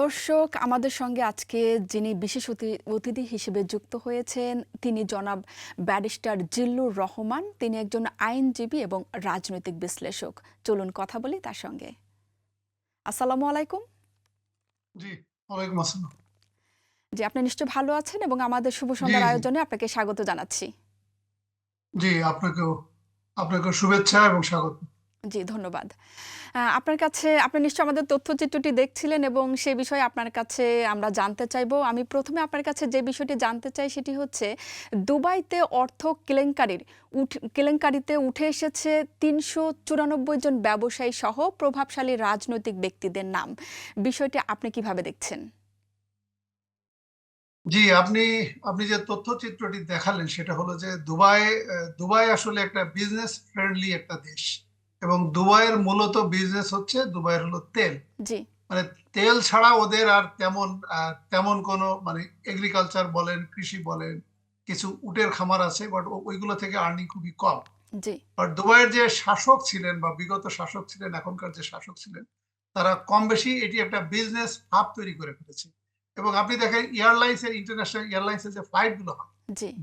দর্শক আমাদের সঙ্গে আজকে যিনি বিশেষ অতিথি হিসেবে যুক্ত হয়েছেন তিনি জনাব ব্যারিস্টার জিল্লুর রহমান। তিনি একজন আইনজীবী এবং রাজনৈতিক বিশ্লেষক। চলুন কথা বলি তার সঙ্গে। আসসালামু আলাইকুম। জি ওয়ালাইকুম আসসালাম। জি আপনি নিশ্চয় ভালো আছেন এবং আমাদের শুভ সন্ধ্যার আয়োজনে আপনাকে স্বাগত জানাচ্ছি। জি আপনাকেও আপনাকেও শুভেচ্ছা এবং স্বাগত। জি, ধন্যবাদ। আপনার কাছে, আপনি নিশ্চয় আমাদের তথ্যচিত্রটি দেখছিলেন এবং সে বিষয়ে আপনার কাছে আমরা জানতে চাইব। আমি প্রথমে আপনার কাছে যে বিষয়টি জানতে চাই সেটি হচ্ছে, দুবাইতে অর্থ কেলেঙ্কারির কেলেঙ্কারিতে উঠে এসেছে তিনশো চুরানব্বই জন ব্যবসায়ী সহ প্রভাবশালী রাজনৈতিক ব্যক্তিদের নাম। বিষয়টি আপনি কীভাবে দেখছেন? জি, আপনি আপনি যে তথ্যচিত্রটি দেখালেন সেটা হলো যে দুবাই দুবাই আসলে একটা বিজনেস ফ্রেন্ডলি একটা দেশ। এবং দুবাইয়ের মূলত বিজনেস হচ্ছে দুবাইয়ের হলো তেল। মানে তেল ছাড়া ওদের আর তেমন তেমন কোনো মানে এগ্রিকালচার বলেন কৃষি বলেন কিছু উটের খামার আছে বাট ওইগুলো থেকে আর্নিং খুবই কম। আর দুবাইয়ের যে শাসক ছিলেন বা বিগত শাসক ছিলেন এখনকার যে শাসক ছিলেন তারা কম বেশি এটি একটা বিজনেস হাব তৈরি করে ফেলেছে। এবং আপনি দেখেন এয়ারলাইন্স এর ইন্টারন্যাশনাল এয়ারলাইন্সের যে ফ্লাইটগুলো হয়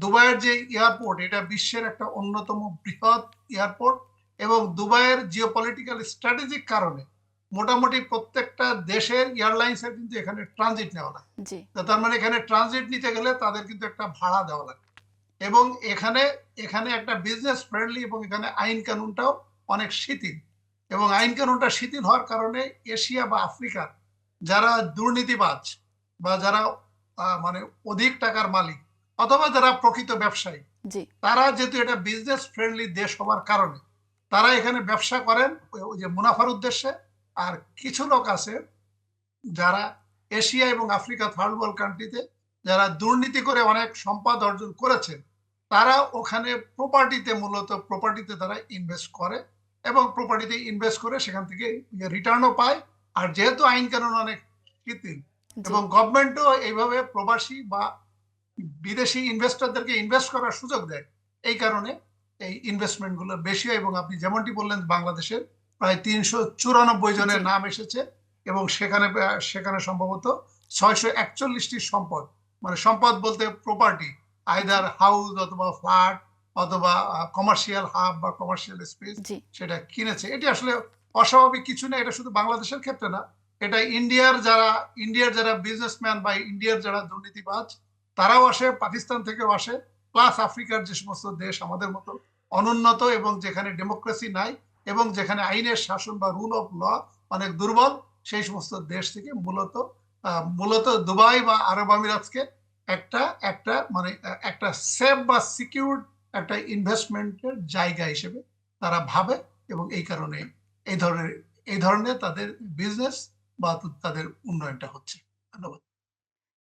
দুবাইয়ের যে এয়ারপোর্ট এটা বিশ্বের একটা অন্যতম বৃহৎ এয়ারপোর্ট এবং দুবাইয়ের জিওপলিটিক্যাল স্ট্র্যাটেজিক কারণে মোটামুটি প্রত্যেকটা দেশের এয়ারলাইন্স এর কিন্তু এখানে ট্রানজিট নেওয়া লাগে। তার মানে এখানে ট্রানজিট নিতে গেলে তাদের কিন্তু একটা ভাড়া দেওয়া লাগে। এবং এখানে এখানে একটা বিজনেস ফ্রেন্ডলি এবং এখানে আইন কানুনটাও অনেক শিথিল। এবং আইন কানুনটা শিথিল হওয়ার কারণে এশিয়া বা আফ্রিকার যারা দুর্নীতিবাজ বা যারা মানে অধিক টাকার মালিক অথবা যারা প্রকৃত ব্যবসায়ী তারা যেহেতু এটা বিজনেস ফ্রেন্ডলি দেশ হওয়ার কারণে তারা এখানে ব্যবসা করেন ওই- যে মুনাফার উদ্দেশ্যে। আর কিছু লোক আছে যারা এশিয়া এবং আফ্রিকা থার্ড ওয়ার্ল্ড কান্ট্রিতে যারা দুর্নীতি করে অনেক সম্পদ অর্জন করেছেন তারা ওখানে প্রপার্টিতে মূলত প্রপার্টিতে তারা ইনভেস্ট করে এবং প্রপার্টিতে ইনভেস্ট করে সেখান থেকে রিটার্নও পায়। আর যেহেতু আইন কানুন অনেক কৃত্রিম এবং গভর্নমেন্টও এইভাবে প্রবাসী বা বিদেশি ইনভেস্টরদেরকে ইনভেস্ট করার সুযোগ দেয় এই কারণে এই ইনভেস্টমেন্টগুলো বেশি হয় এবং আপনি যেমনটি বললেন বাংলাদেশের প্রায় তিনশো চুরানব্বই জনের নাম এসেছে এবং সেখানে সেখানে সম্ভবত ছয়শো একচল্লিশটি সম্পদ। মানে সম্পদ বলতে প্রপার্টি আইদার হাউস অথবা ফ্ল্যাট অথবা কমার্শিয়াল হাব বা কমার্শিয়াল স্পেস সেটা কিনেছে। এটি আসলে অস্বাভাবিক কিছু না এটা শুধু বাংলাদেশের ক্ষেত্রে না এটা ইন্ডিয়ার যারা ইন্ডিয়ার যারা বিজনেসম্যান বা ইন্ডিয়ার যারা দুর্নীতিবাজ তারাও আসে পাকিস্তান থেকেও আসে প্লাস আফ্রিকার যে সমস্ত দেশ আমাদের মতো অনুন্নত এবং যেখানে ডেমোক্রেসি নাই এবং যেখানে আইনের শাসন বা রুল অফ ল অনেক দুর্বল, সেই সমস্ত দেশ থেকে মূলত মূলত দুবাই বা আরব আমিরাতকে একটা একটা মানে একটা সেফ বা সিকিউর একটা ইনভেস্টমেন্টের জায়গা হিসেবে তারা ভাবে এবং এই কারণে এই ধরনের এই ধরনের তাদের বিজনেস বা তাদের উন্নয়নটা হচ্ছে। ধন্যবাদ।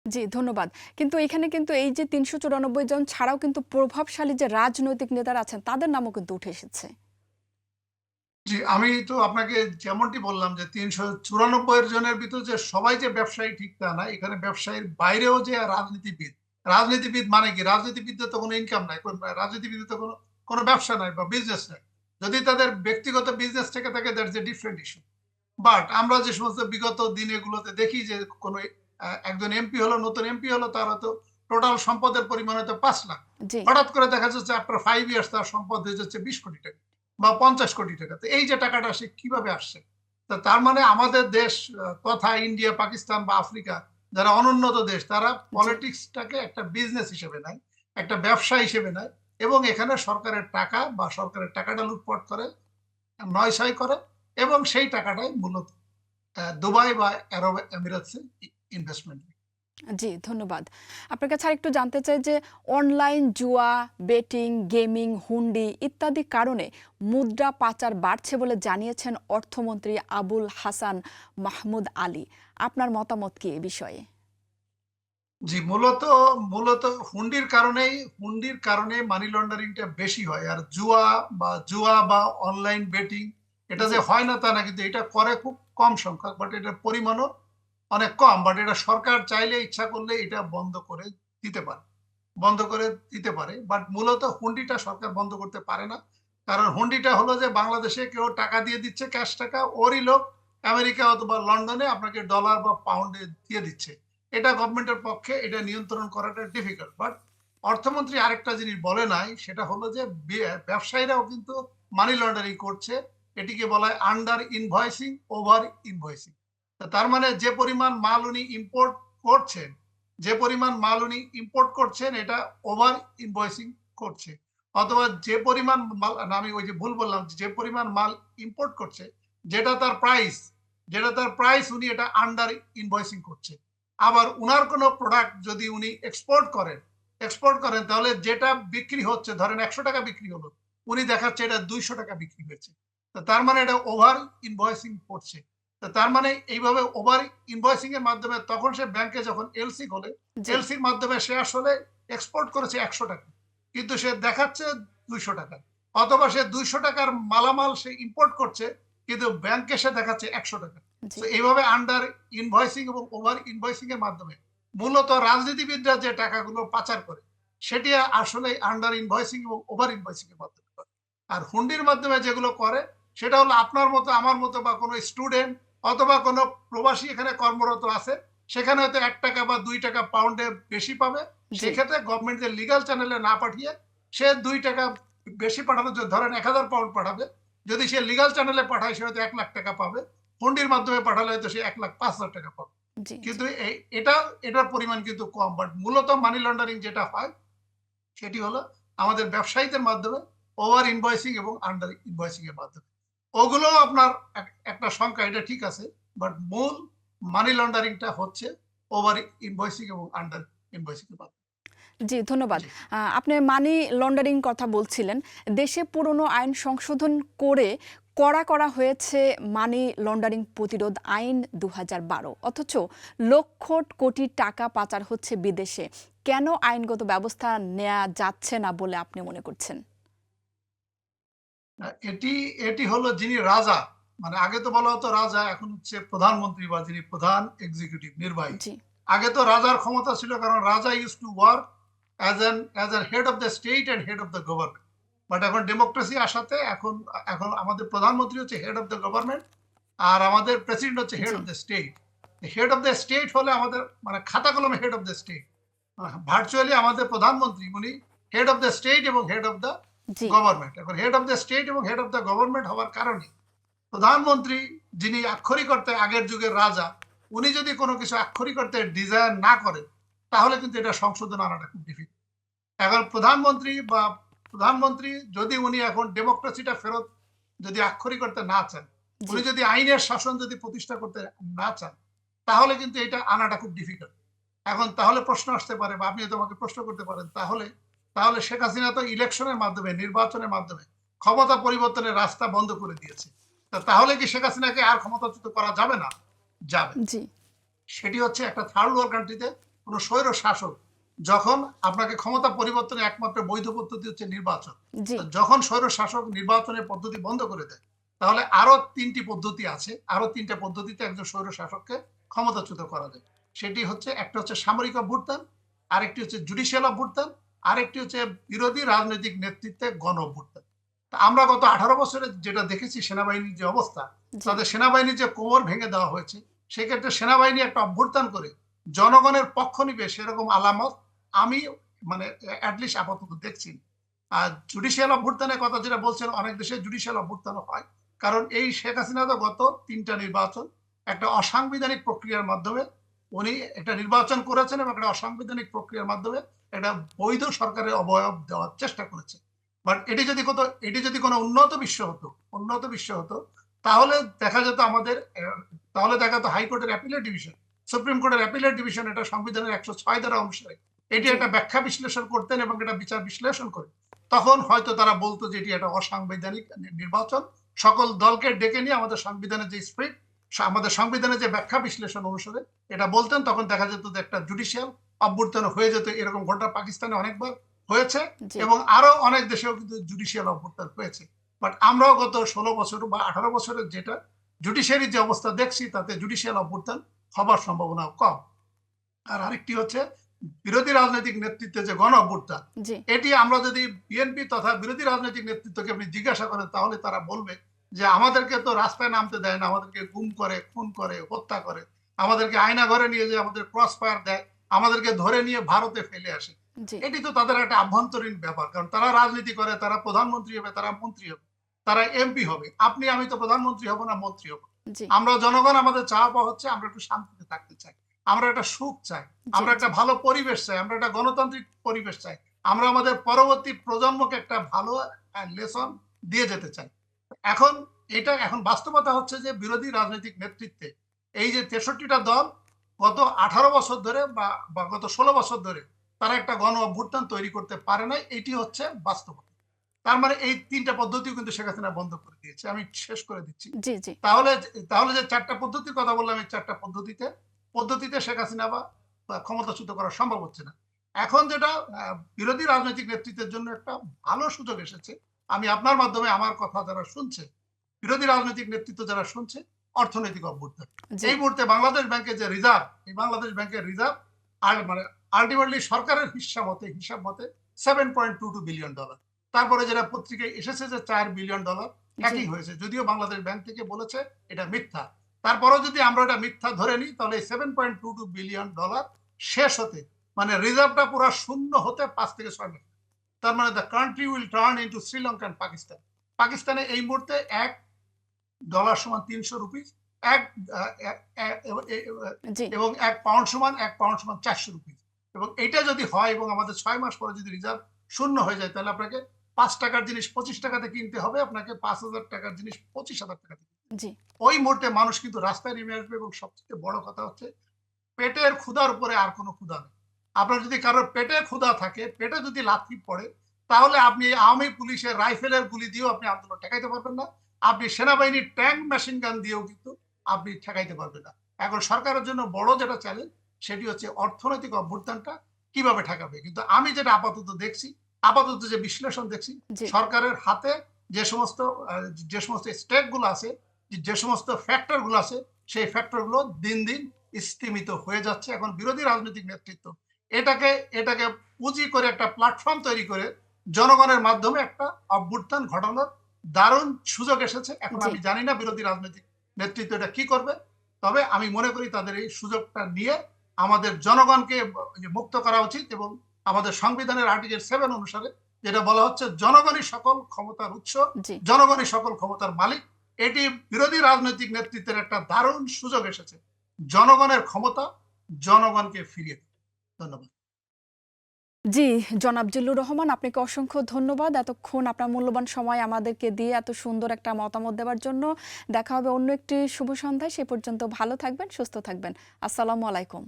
জি, ধন্যবাদ। কিন্তু এখানে কিন্তু এই যে তিনশো চুরানব্বই জন ছাড়াও কিন্তু প্রভাবশালী যে রাজনৈতিক নেতারা আছেন, তাদের নামও কিন্তু উঠে এসেছে। জি, আমি তো আপনাকে যেমনটি বললাম যে তিনশো চুরানব্বই জনের ভিতর যে সবাই যে ব্যবসায়ী ঠিক তা না, এখানে ব্যবসায়ীর বাইরেও যে রাজনীতিবিদ রাজনীতিবিদ মানে কি? রাজনীতিবিদদের তো কোনো ইনকাম নাই রাজনীতিবিদদের তো কোনো কোনো ব্যবসা নাই বা বিজনেস নাই। যদি তাদের ব্যক্তিগত বিজনেস থেকে থাকে that's a different issue but আমরা যে সমস্ত বিগত দিনগুলোতে দেখি যে কোনো একজন এমপি হলো নতুন এমপি হলো তার হয়তো টোটাল সম্পদের পরিমাণ হয়তো পাঁচ লাখ। হঠাৎ করে দেখা যাচ্ছে আপনার ফাইভ ইয়ার্স তার সম্পদ হয়ে যাচ্ছে বিশ কোটি টাকা বা পঞ্চাশ কোটি টাকা। তো এই যে টাকাটা সে কীভাবে আসছে? তা তার মানে আমাদের দেশ তথা ইন্ডিয়া পাকিস্তান বা আফ্রিকা যারা অনুন্নত দেশ তারা পলিটিক্সটাকে একটা বিজনেস হিসেবে নেয় একটা ব্যবসা হিসেবে নেয় এবং এখানে সরকারের টাকা বা সরকারের টাকাটা লুটপাট করে নয় ছয় করে এবং সেই টাকাটাই মূলত দুবাই বা আরব এমিরাতসে ইনভেস্টমেন্ট জি ধন্যবাদ। আপনার কাছে আরেকটু জানতে চাই যে অনলাইন জুয়া বেটিং গেমিং হুন্ডি ইত্যাদি কারণে মুদ্রা পাচার বাড়ছে বলে জানিয়েছেন অর্থমন্ত্রী আবুল হাসান মাহমুদ আলী। আপনার মতামত কি এ বিষয়ে? জি মূলত মূলত হুন্ডির কারণেই হুন্ডির কারণে মানি লন্ডারিংটা বেশি হয়। আর জুয়া বা জুয়া বা অনলাইন বেটিং এটা যে হয় না তা না কিন্তু এটা করে খুব কম সংখ্যক বাট এটার পরিমাণও অনেক কম বাট এটা সরকার চাইলে ইচ্ছা করলে এটা বন্ধ করে দিতে পারে, বন্ধ করে দিতে পারে। বাট মূলত হুন্ডিটা সরকার বন্ধ করতে পারে না। কারণ হুন্ডিটা হলো যে বাংলাদেশে কেউ টাকা দিয়ে দিচ্ছে ক্যাশ টাকা, ওরই লোক আমেরিকা অথবা লন্ডনে আপনাকে ডলার বা পাউন্ডে দিয়ে দিচ্ছে। এটা গভর্নমেন্টের পক্ষে এটা নিয়ন্ত্রণ করাটা ডিফিকাল্ট বাট অর্থমন্ত্রী আরেকটা জিনিস বলে নাই, সেটা হলো যে ব্যবসায়ীরাও কিন্তু মানি লন্ডারিং করছে। এটিকে বলা হয় আন্ডার ইনভয়েসিং ওভার ইনভয়েসিং তার মানে যে পরিমাণ মাল উনি ইম্পোর্ট করছেন, যে পরিমাণ মাল উনি ইম্পোর্ট করছেন, এটা ওভার ইনভয়েসিং করছে। অথবা যে পরিমাণ মাল আমি ওই যে ভুল বললাম, যে পরিমাণ মাল ইম্পোর্ট করছে, যেটা তার প্রাইস যেটা তার প্রাইস উনি এটা আন্ডার ইনভয়েসিং করছে। আবার উনার কোনো প্রোডাক্ট যদি উনি এক্সপোর্ট করেন এক্সপোর্ট করেন, তাহলে যেটা বিক্রি হচ্ছে, ধরেন একশো টাকা বিক্রি হলো, উনি দেখাচ্ছে এটা দুইশো টাকা বিক্রি হয়েছে। তার মানে এটা ওভার ইনভয়েসিং করছে। তার মানে এইভাবে ওভার ইনভয়েসিং এর মাধ্যমে তখন সে ব্যাংকে যখন এলসি খোলে এলসির মাধ্যমে সে আসলে এক্সপোর্ট করেছে একশো টাকা কিন্তু সে দেখাচ্ছে দুইশো টাকা অথবা সে দুইশো টাকার মালামাল সে ইম্পোর্ট করছে কিন্তু ব্যাংকে সে দেখাচ্ছে একশো টাকা। তো এইভাবে আন্ডার ইনভয়েসিং এবং ওভার ইনভয়েসিং এর মাধ্যমে মূলত রাজনীতিবিদরা যে টাকাগুলো পাচার করে সেটি আসলে আন্ডার ইনভয়েসিং এবং ওভার ইনভয়েসিং এর মাধ্যমে করে। আর হুন্ডির মাধ্যমে যেগুলো করে সেটা হলো আপনার মতো আমার মতো বা কোনো স্টুডেন্ট অথবা কোনো প্রবাসী এখানে কর্মরত আছে সেখানে হয়তো এক টাকা বা দুই টাকা পাউন্ডে বেশি পাবে। সেক্ষেত্রে গভর্নমেন্টের লিগাল চ্যানেলে না পাঠিয়ে সে দুই টাকা বেশি পাঠানো যদি ধরেন এক হাজার পাউন্ড পাঠাবে যদি সে লিগাল চ্যানেলে পাঠায় সে হয়তো এক লাখ টাকা পাবে। হুন্ডির মাধ্যমে পাঠালে হয়তো সে এক লাখ পাঁচ হাজার টাকা পাবে। কিন্তু এটা এটার পরিমাণ কিন্তু কম। বাট মূলত মানি লন্ডারিং যেটা হয় সেটি হলো আমাদের ব্যবসায়ীদের মাধ্যমে ওভার ইনভয়েসিং এবং আন্ডার ইনভয়েসিং এর মাধ্যমে। ওগুলো আপনার একটা সংখ্যা এটা ঠিক আছে বাট মূল মানি লন্ডারিংটা হচ্ছে ওভার ইনভয়েসিং এবং আন্ডার ইনভয়েসিং এর জি ধন্যবাদ। আপনি মানি লন্ডারিং কথা বলছিলেন। দেশে পুরনো আইন সংশোধন করে করা করা হয়েছে মানি লন্ডারিং প্রতিরোধ আইন দু হাজার বারো। অথচ লক্ষ কোটি টাকা পাচার হচ্ছে বিদেশে। কেন আইনগত ব্যবস্থা নেওয়া যাচ্ছে না বলে আপনি মনে করছেন? এটি এটি হলো যিনি রাজা। মানে আগে তো বলা হতো রাজা এখন হচ্ছে প্রধানমন্ত্রী বা যিনি প্রধান এক্সিকিউটিভ নির্বাহী। আগে তো রাজার ক্ষমতা ছিল কারণ রাজা use to work as an as an head of the state and head of the government but এখন ডেমোক্রেসি আসাতে এখন এখন আমাদের প্রধানমন্ত্রী হচ্ছে হেড অফ দ্য গভর্নমেন্ট আর আমাদের প্রেসিডেন্ট হচ্ছে head of the state head of the state হলে আমাদের মানে খাতা কলমে head of the state virtually আমাদের প্রধানমন্ত্রী উনি হেড অফ দ্য স্টেট এবং হেড অফ দ্য গভর্নমেন্ট এখন হেড অফ দ্য স্টেট এবং হেড অফ দ্য গভর্নমেন্ট হওয়ার কারণে প্রধানমন্ত্রী যিনি আক্ষরিক আগের যুগের রাজা উনি যদি কোনো কিছু আক্ষরিক ডিজাইন না করেন তাহলে কিন্তু এটা সংশোধন আনাটা খুব ডিফিকাল্ট এখন প্রধানমন্ত্রী বা প্রধানমন্ত্রী যদি উনি এখন ডেমোক্রেসিটা ফেরত যদি আক্ষরিক করতে না চান উনি যদি আইনের শাসন যদি প্রতিষ্ঠা করতে না চান তাহলে কিন্তু এটা আনাটা খুব ডিফিকাল্ট এখন তাহলে প্রশ্ন আসতে পারে বা আপনি তোমাকে প্রশ্ন করতে পারেন তাহলে তাহলে শেখ হাসিনা তো ইলেকশনের মাধ্যমে নির্বাচনের মাধ্যমে ক্ষমতা পরিবর্তনের রাস্তা বন্ধ করে দিয়েছে। তাহলে কি শেখ হাসিনাকে আর ক্ষমতাচ্যুত করা যাবে না? যাবে। সেটি হচ্ছে একটা থার্ড ওয়ার্ল্ড কান্ট্রিতে কোনো স্বৈর শাসক যখন আপনাকে ক্ষমতা পরিবর্তনের একমাত্র বৈধ পদ্ধতি হচ্ছে নির্বাচন। যখন স্বৈর শাসক নির্বাচনের পদ্ধতি বন্ধ করে দেয় তাহলে আরও তিনটি পদ্ধতি আছে আরও তিনটা পদ্ধতিতে একজন স্বৈর শাসককে ক্ষমতাচ্যুত করা যায়। সেটি হচ্ছে একটা হচ্ছে সামরিক অভ্যুত্থান আরেকটি হচ্ছে জুডিশিয়াল অভ্যুত্থান আরেকটি হচ্ছে বিরোধী রাজনৈতিক নেতৃত্বে গণ অভ্যুত্থান আমরা গত আঠারো বছরে যেটা দেখেছি সেনাবাহিনীর যে অবস্থা তাদের সেনাবাহিনীর যে কোমর ভেঙে দেওয়া হয়েছে সেক্ষেত্রে সেনাবাহিনী একটা অভ্যুত্থান করে জনগণের পক্ষ নিবে সেরকম আলামত আমি মানে অ্যাটলিস্ট আপাতত দেখছি আর জুডিশিয়াল অভ্যুত্থানের কথা যেটা বলছেন অনেক দেশে জুডিশিয়াল অভ্যুত্থান হয়। কারণ এই শেখ হাসিনা তো গত তিনটা নির্বাচন একটা অসাংবিধানিক প্রক্রিয়ার মাধ্যমে উনি একটা নির্বাচন করেছেন এবং একটা অসাংবিধানিক প্রক্রিয়ার মাধ্যমে একটা বৈধ সরকারের অবয়ব দেওয়ার চেষ্টা করেছে বাট এটি যদি কত এটি যদি কোনো উন্নত বিশ্ব হতো উন্নত বিশ্ব হতো তাহলে দেখা যেত আমাদের তাহলে দেখা যেত হাইকোর্টের অ্যাপিলেট ডিভিশন সুপ্রিম কোর্টের অ্যাপিলেট ডিভিশন এটা সংবিধানের একশো ছয় ধারা অনুসারে। এটি একটা ব্যাখ্যা বিশ্লেষণ করতেন এবং এটা বিচার বিশ্লেষণ করে তখন হয়তো তারা বলতো যে এটি একটা অসাংবিধানিক নির্বাচন। সকল দলকে ডেকে নিয়ে আমাদের সংবিধানের যে স্প্রিট আমাদের সংবিধানের যে ব্যাখ্যা বিশ্লেষণ অনুসারে এটা বলতেন তখন দেখা যেত যে একটা জুডিশিয়াল অভ্যুত্থান হয়ে যেত এরকম ঘটনা পাকিস্তানে অনেকবার হয়েছে এবং আরও অনেক দেশেও কিন্তু জুডিশিয়াল অভ্যুত্থান হয়েছে। বাট আমরাও গত ষোলো বছর বা আঠারো বছরের যেটা জুডিশিয়ারির যে অবস্থা দেখছি তাতে জুডিশিয়াল অভ্যুত্থান হবার সম্ভাবনা কম। আর আরেকটি হচ্ছে বিরোধী রাজনৈতিক নেতৃত্বে যে গণ অভ্যুত্থান এটি আমরা যদি বিএনপি তথা বিরোধী রাজনৈতিক নেতৃত্বকে আপনি জিজ্ঞাসা করেন তাহলে তারা বলবে যে আমাদেরকে তো রাস্তায় নামতে দেয় না আমাদেরকে গুম করে খুন করে হত্যা করে। আমাদেরকে আয়না ঘরে নিয়ে যে আমাদের ক্রস ফায়ার দেয় আমাদেরকে ধরে নিয়ে ভারতে ফেলে আসে। এটি তো তাদের একটা আভ্যন্তরীণ ব্যাপার কারণ তারা রাজনীতি করে তারা প্রধানমন্ত্রী হবে তারা মন্ত্রী হবে তারা এমপি হবে। আপনি আমি তো প্রধানমন্ত্রী হব না মন্ত্রী হব। আমরা জনগণ আমাদের চাওয়া পাওয়া হচ্ছে আমরা একটু শান্তিতে থাকতে চাই। আমরা একটা সুখ চাই আমরা একটা ভালো পরিবেশ চাই আমরা একটা গণতান্ত্রিক পরিবেশ চাই। আমরা আমাদের পরবর্তী প্রজন্মকে একটা ভালো লেসন দিয়ে যেতে চাই। এখন এটা এখন বাস্তবতা হচ্ছে যে বিরোধী রাজনৈতিক নেতৃত্বে এই যে তেষট্টিটা দল গত আঠারো বছর ধরে বা গত ষোলো বছর ধরে তারা একটা গণ অভ্যুত্থান তৈরি করতে পারে নাই এটি হচ্ছে বাস্তবতা। তার মানে এই তিনটা পদ্ধতিও কিন্তু শেখ হাসিনা বন্ধ করে দিয়েছে। আমি শেষ করে দিচ্ছি। তাহলে তাহলে যে চারটা পদ্ধতির কথা বললাম এই চারটা পদ্ধতিতে পদ্ধতিতে শেখ হাসিনা বা ক্ষমতাচ্যুত করা সম্ভব হচ্ছে না। এখন যেটা বিরোধী রাজনৈতিক নেতৃত্বের জন্য একটা ভালো সুযোগ এসেছে আমি আপনার মাধ্যমে আমার কথা যারা শুনছে বিরোধী রাজনৈতিক নেতৃত্ব যারা শুনছে অর্থনৈতিক অভ্যুত্থান। এই মুহূর্তে বাংলাদেশ ব্যাংকের যে রিজার্ভ এই বাংলাদেশ ব্যাংকের রিজার্ভ আর মানে আলটিমেটলি সরকারের হিসাব মতে হিসাব মতে seven point two two billion dollar তারপরে যেটা পত্রিকায় এসেছে যে চার বিলিয়ন ডলার একই হয়েছে। যদিও বাংলাদেশ ব্যাংক থেকে বলেছে এটা মিথ্যা। তারপরেও যদি আমরা এটা মিথ্যা ধরে নিই তাহলে seven point two two billion dollar শেষ হতে মানে রিজার্ভটা পুরো শূন্য হতে পাঁচ থেকে ছয় মাস। তার মানে the country will turn into Sri Lankan Pakistan পাকিস্তানে এই মুহূর্তে এক ডলার সমান তিনশো রুপিস এক এবং এক পাউন্ড সমান এক পাউন্ড সমান চারশো রুপিস এবং এটা যদি হয় এবং আমাদের ছয় মাস পরে যদি রিজার্ভ শূন্য হয়ে যায় তাহলে আপনাকে পাঁচ টাকার জিনিস পঁচিশ টাকাতে কিনতে হবে আপনাকে পাঁচ হাজার টাকার জিনিস পঁচিশ হাজার টাকাতে ওই মুহূর্তে মানুষ কিন্তু রাস্তায় নেমে আসবে এবং সবচেয়ে বড় কথা হচ্ছে পেটের ক্ষুধার উপরে আর কোনো ক্ষুধা নেই। আপনার যদি কারোর পেটে ক্ষুধা থাকে পেটে যদি লাথি পড়ে তাহলে আপনি আওয়ামী পুলিশের রাইফেলের গুলি দিয়েও আপনি আন্দোলন ঠেকাইতে পারবেন না। আপনি সেনাবাহিনীর ট্যাঙ্ক মেশিন গান দিয়েও কিন্তু আপনি ঠেকাইতে পারবেন না। এখন সরকারের জন্য বড় যেটা চ্যালেঞ্জ সেটি হচ্ছে অর্থনৈতিক অভ্যুত্থানটা কীভাবে ঠেকাবে? কিন্তু আমি যেটা আপাতত দেখছি আপাতত যে বিশ্লেষণ দেখছি সরকারের হাতে যে সমস্ত যে সমস্ত স্টেকগুলো আছে যে- যে সমস্ত ফ্যাক্টরগুলো আছে সেই ফ্যাক্টরগুলো দিন দিন স্তীমিত হয়ে যাচ্ছে। এখন বিরোধী রাজনৈতিক নেতৃত্ব এটাকে এটাকে পুঁজি করে একটা প্ল্যাটফর্ম তৈরি করে জনগণের মাধ্যমে একটা অভ্যুত্থান ঘটানোর দারুণ সুযোগ এসেছে। এখন আমি জানি না বিরোধী রাজনৈতিক নেতৃত্ব এটা কি করবে তবে আমি মনে করি তাদের এই সুযোগটা নিয়ে আমাদের জনগণকে মুক্ত করা উচিত এবং আমাদের সংবিধানের আর্টিকেল সেভেন অনুসারে যেটা বলা হচ্ছে জনগণই সকল ক্ষমতার উৎস জনগণই সকল ক্ষমতার মালিক। এটি বিরোধী রাজনৈতিক নেতৃত্বের একটা দারুণ সুযোগ এসেছে। জনগণের ক্ষমতা জনগণকে ফিরিয়ে ধন্যবাদ। জি জনাব জিল্লুর রহমান আপনাকে অসংখ্য ধন্যবাদ। এতক্ষণ আপনার মূল্যবান সময় আমাদেরকে দিয়ে এত সুন্দর একটা মতামত দেওয়ার জন্য দেখা হবে অন্য একটি শুভ সন্ধ্যায়। সে পর্যন্ত ভালো থাকবেন সুস্থ থাকবেন। আসসালামু আলাইকুম।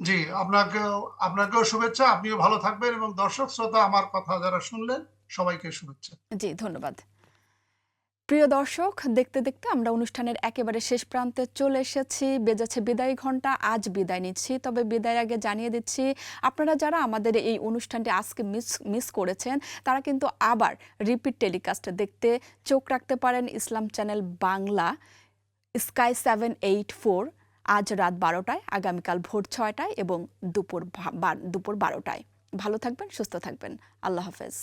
জি আপনাকেও আপনাকেও শুভেচ্ছা আপনিও ভালো থাকবেন এবং দর্শক শ্রোতা আমার কথা যারা শুনলেন সবাইকে শুভেচ্ছা। জি ধন্যবাদ। প্রিয় দর্শক, দেখতে দেখতে আমরা অনুষ্ঠানের একেবারে শেষ প্রান্তে চলে এসেছি। বেজেছে বিদায় ঘণ্টা আজ বিদায় নিচ্ছি। তবে বিদায়ের আগে জানিয়ে দিচ্ছি, আপনারা যারা আমাদের এই অনুষ্ঠানটি আজকে মিস মিস করেছেন, তারা কিন্তু আবার রিপিট টেলিকাস্ট দেখতে চোখ রাখতে পারেন Islam channel Bangla, Sky seven eight four, আজ রাত বারোটায়, আগামীকাল ভোর ছয়টায় এবং দুপুর দুপুর বারোটায়। ভালো থাকবেন, সুস্থ থাকবেন। আল্লাহ হাফেজ।